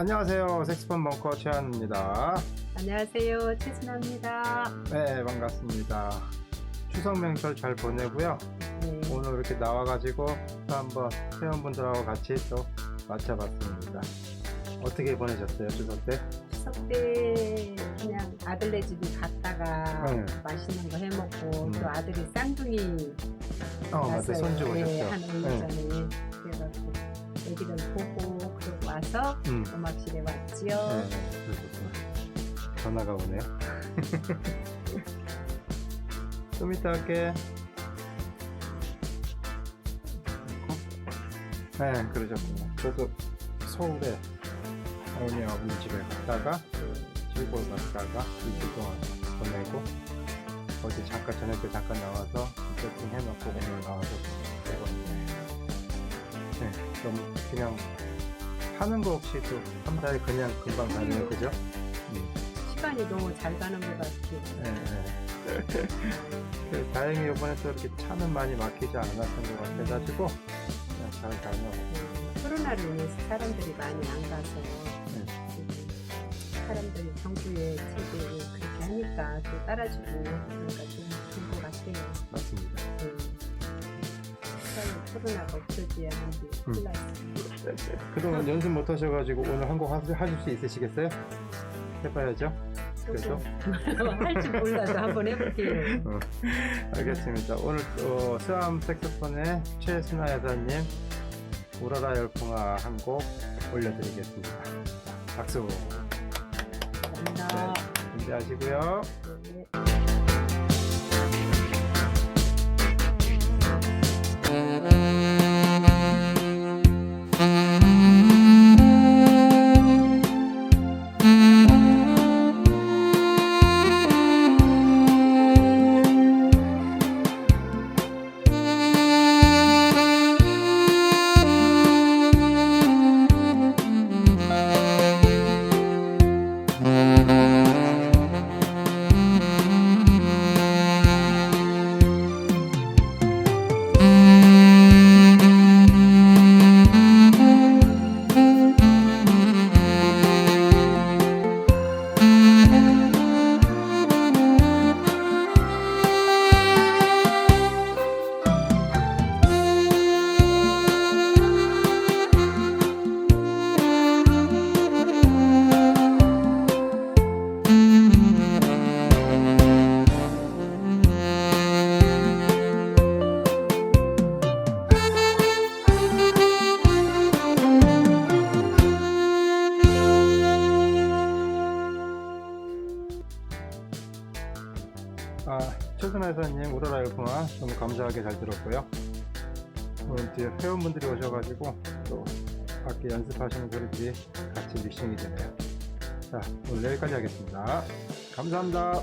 안녕하세요. 색스폰 벙커 최한입니다. 안녕하세요. 최순아입니다. 네, 반갑습니다. 추석 명절 잘 보내고요. 네. 오늘 이렇게 나와가지고 또 한번 회원분들하고 같이 또 맞춰봤습니다. 어떻게 보내셨어요, 추석 때? 추석 때 그냥 아들네 집에 갔다가 네. 맛있는 거 해먹고 음. 또 아들이 쌍둥이 어, 맞아요. 손주 네, 오셨죠? 한 5년 전에 그래가지고 애기들 보고 와서 음. 음악실에 왔지요. 네, 그러셨구나. 전화가 오네요. 좀 이따 할게. 네, 그러셨구나. 저도 서울에 어머니 아버님 집에 갔다가 시골 갔다가 2주 동안 보내고 어제 잠깐 저녁 때 잠깐 나와서 세팅 해놓고 오늘 나와서 되고 네, 너무 그냥 하는 거 없이 또한 달에 그냥 금방 가네요, 그죠? 음. 시간이 너무 잘 가는 것 같아요. 네, 네. 그 다행히 이번에 또 이렇게 차는 많이 막히지 않았던 것 같아가지고 그냥 잘 다녀오고 음, 코로나로 인해서 사람들이 많이 안 가서 네. 지금 사람들이 정부의 제도를 그렇게 하니까 또 따라주고 그러니까 좀 좋은 것 같아요. 맞습니다. 음. 코로나가 하는데 음. 큰일 났어요. 그동안 연습 못 하셔가지고 오늘 한 곡 하실 수 있으시겠어요? 해봐야죠. 그래도 할지 몰라도 한번 해볼게요. 어, 알겠습니다. 오늘 또 스암 색소폰의 최순아 여사님 우라라 열풍아 한 곡 올려드리겠습니다. 자, 박수 감사합니다. 준비하시고요. 아, 최순아 여사님 우라라 열풍아 너무 감사하게 잘 들었고요. 오늘 뒤에 회원분들이 오셔가지고 또 밖에 연습하시는 소리들이 같이 믹싱이 되네요. 자, 오늘 여기까지 하겠습니다. 감사합니다.